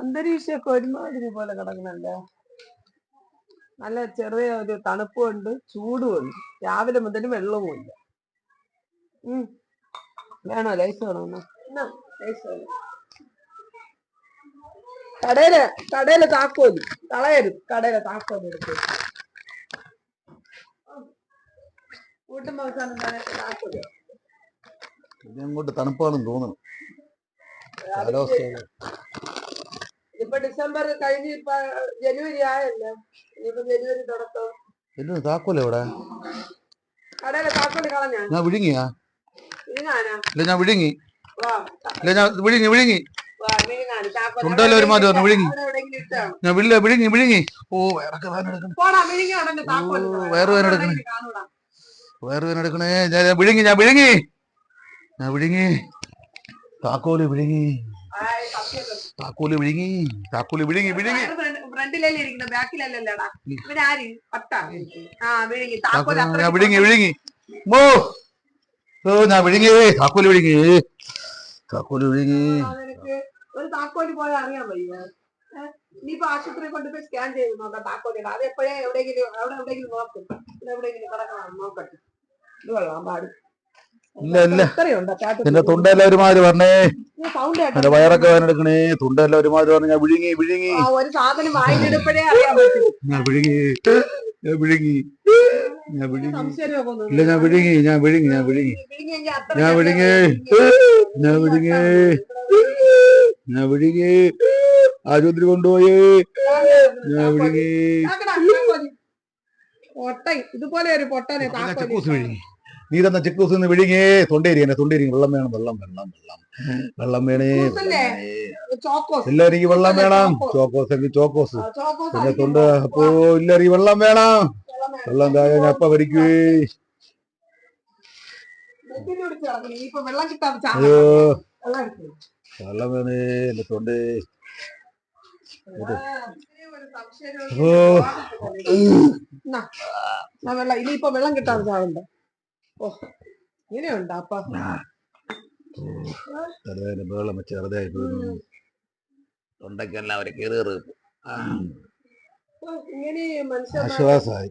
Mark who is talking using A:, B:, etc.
A: അന്തരീക്ഷമൊക്കെ ഒരുമാതിരി പോലെ കിടക്കുന്നുണ്ട് നല്ല ചെറിയ ഒരു തണുപ്പുണ്ട് ചൂടുമുണ്ട്. രാവിലെ മുതൽ വെള്ളവും ഇല്ല ഉം. വേണോ? ലൈസ് വേണോ. കടയിൽ കടയിൽ താക്കോൽ. കളയരുത്. കടയിലെ താക്കോൽ എടുത്ത് കൂട്ടുമ്പോ അവസാനം താക്കോൽ?
B: ഇനി അങ്ങോട്ട് തണുപ്പാണെന്ന് തോന്നുന്നു കാലാവസ്ഥ
A: ഇപ്പൊ ഡിസംബർ കഴിഞ്ഞ് ഇപ്പൊ ജനുവരി ആയല്ലോ. ഇനിയിപ്പോ ജനുവരി തുടക്കം.
B: താക്കോല എവിടെ
A: കടയിലെ താക്കോൽ കളഞ്ഞാ?
B: ഞാൻ വിഴുങ്ങിയാ.
A: വിഴുങ്ങാനാ?
B: ഇല്ല ഞാൻ വിഴുങ്ങി.
A: വാ.
B: ഇല്ല ഞാൻ വിഴുങ്ങി വിഴുങ്ങി.
A: വാ
B: താക്കോൽ ഒരുമാതിരി വന്നു, വിഴുങ്ങി.
A: അവിടെ എവിടെയെങ്കിലും ഇട്ടാണ്
B: ഞാൻ വില്ല വിഴുങ്ങി വിഴുങ്ങി. ഓ വേറൊക്കെ വേദന എടുക്കണേ.
A: പോടാ വിഴുങ്ങി താക്കോൽ
B: ഓ, എടുക്കണേ.
A: കാണൂടാ.
B: വേറെ വേദന എടുക്കണേ. ഞാൻ ഞാൻ വിഴുങ്ങി ഞാൻ വിഴുങ്ങി. ഞാൻ വിഴുങ്ങി. താക്കോൽ വിഴുങ്ങി. താക്കോൽ വിഴുങ്ങി താക്കോൽ വിഴുങ്ങി വിഴുങ്ങി.
A: ഫ്രണ്ടിലല്ലേ ഇരിക്കുന്നത്? ബാക്കിലല്ലല്ലോടാ? ആ വിഴുങ്ങി. താക്കോൽ
B: വിഴുങ്ങി വിഴുങ്ങി. മോ. ഓ ഞാൻ വിഴുങ്ങി. താക്കോൽ വിഴുങ്ങി. താക്കോൽ വിഴുങ്ങി.
A: ഒരു താക്കോൽ പോയാൽ അറിയാൻ വയ്യ. ഏ? ഇനിയിപ്പോ ആശുപത്രി കൊണ്ടുപോയി സ്കാൻ ചെയ്ത് നോക്കാം താക്കോലിട അത് എപ്പോഴേ എവിടെയെങ്കിലും അവിടെ എവിടെയെങ്കിലും നോക്കും. ഇവിടെ എവിടെയെങ്കിലും കിടക്കണം നോക്കട്ടെ. ഇത് പാട്
B: ഇല്ല, ഇല്ല. തൊണ്ടെല്ലാം ഒരുമാതിരി പറഞ്ഞേ എന്റെ വയറൊക്കെ വേനെടുക്കണേ തൊണ്ടെല്ലാം ഒരുമാതിരി പറഞ്ഞു ഞാൻ വിഴുങ്ങി വിഴുങ്ങി.
A: ഒരു സാധനം വായിലെടുപ്പഴേ അറിയാൻ പറ്റും.
B: ഞാൻ വിഴുങ്ങി. ഞാൻ വിഴുങ്ങി. ഞാൻ വിഴുങ്ങി. ഇല്ല ഞാൻ വിഴുങ്ങി. ഞാൻ വിഴുങ്ങി ഞാൻ വിഴുങ്ങി. ഞാൻ വിഴുങ്ങി. ഞാൻ വിഴുങ്ങി. ഞാൻ വിഴുങ്ങി. ആശുപത്രി കൊണ്ടുപോയി. ഞാൻ വിഴുങ്ങി.
A: പൊട്ടൻ. ഇതുപോലെ ഒരു പൊട്ടനെ
B: താക്കോൽ. വിഴുങ്ങി. നീ തന്ന ചെക്കൂസ് നിന്ന് വിഴുങ്ങേ. തൊണ്ടേരി എന്നെ തൊണ്ടേരി. വെള്ളം വേണം വെള്ളം വെള്ളം. വെള്ളം വെള്ളം വേണേ. ഇല്ല എനിക്ക് വെള്ളം വേണം. ചോക്കോസ് എനിക്ക് ചോക്കോസ് എന്റെ തൊണ്ട അപ്പോ ഇല്ല വെള്ളം വേണം.
A: വെള്ളം
B: താഴെ ഞാൻ അപ്പ വരിക്കേ
A: നെറ്റിന് പിടിച്ച് കിടക്കുന്നു. ഇനിയിപ്പോ വെള്ളം കിട്ടാൻ ചാ-
B: അയ്യോ.
A: വെള്ളം
B: വേണേ എന്റെ തൊണ്ടേ. ഓ.
A: വെള്ളം. ഇനിയിപ്പോ വെള്ളം കിട്ടാതെ ചാവുണ്ട്? ഓ ഇങ്ങനെയുണ്ടോ അപ്പൊ
B: ചെറുതായി വെള്ളം വെച്ച് ചെറുതായി പോയി. തൊണ്ടയ്ക്കെല്ലാം ഒരു കയറി
A: ഓ, ഇങ്ങനെ മനുഷ്യന്മാർ
B: ആശ്വാസമായി.